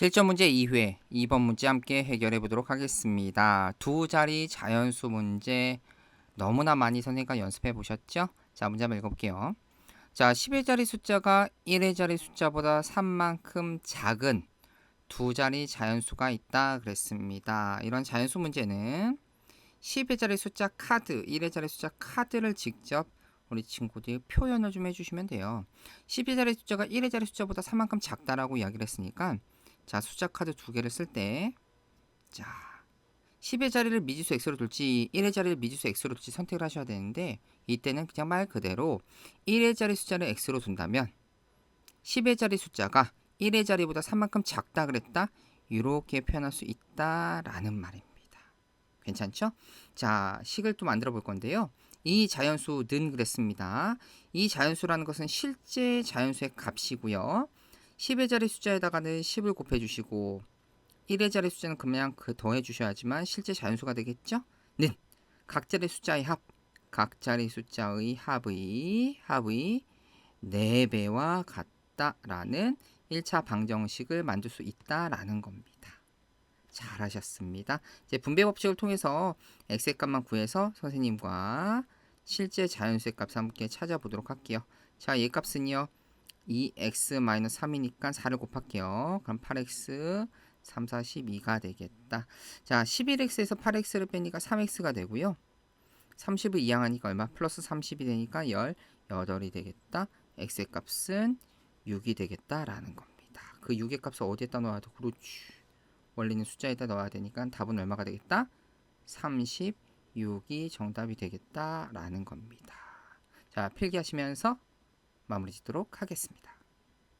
실전 문제 2회 2번 문제 함께 해결해 보도록 하겠습니다. 두 자리 자연수 문제 너무나 많이 선생님과 연습해 보셨죠? 자, 문제 한번 읽어볼게요. 자, 10의 자리 숫자가 1의 자리 숫자보다 3만큼 작은 두 자리 자연수가 있다 그랬습니다. 이런 자연수 문제는 10의 자리 숫자 카드, 1의 자리 숫자 카드를 직접 우리 친구들이 표현을 좀 해주시면 돼요. 10의 자리 숫자가 1의 자리 숫자보다 3만큼 작다라고 이야기를 했으니까 자 숫자 카드 두 개를 쓸 때 자 10의 자리를 미지수 x로 둘지 1의 자리를 미지수 x로 둘지 선택을 하셔야 되는데 이때는 그냥 말 그대로 1의 자리 숫자를 x로 둔다면 10의 자리 숫자가 1의 자리보다 3만큼 작다 그랬다 이렇게 표현할 수 있다라는 말입니다. 괜찮죠? 자 식을 또 만들어 볼 건데요. 이 자연수 는 그랬습니다. 이 자연수라는 것은 실제 자연수의 값이고요. 10의 자리 숫자에다가는 10을 곱해 주시고 1의 자리 숫자는 그냥 그 더해 주셔야지만 실제 자연수가 되겠죠? 는 각 자리 숫자의 합, 각 자리 숫자의 합의 합의 4배와 같다라는 1차 방정식을 만들 수 있다라는 겁니다. 잘하셨습니다. 이제 분배 법칙을 통해서 x의 값만 구해서 선생님과 실제 자연수의 값을 함께 찾아보도록 할게요. 자, 얘 값은요. 2x-3이니까 4를 곱할게요. 그럼 8x 3, 4, 12가 되겠다. 자, 11x에서 8x를 빼니까 3x가 되고요. 30을 이항하니까 얼마? 플러스 30이 되니까 18이 되겠다. x의 값은 6이 되겠다라는 겁니다. 그 6의 값을 어디에다 넣어야 돼? 그렇지. 원래는 숫자에다 넣어야 되니까 답은 얼마가 되겠다? 36이 정답이 되겠다라는 겁니다. 자, 필기하시면서 마무리 짓도록 하겠습니다.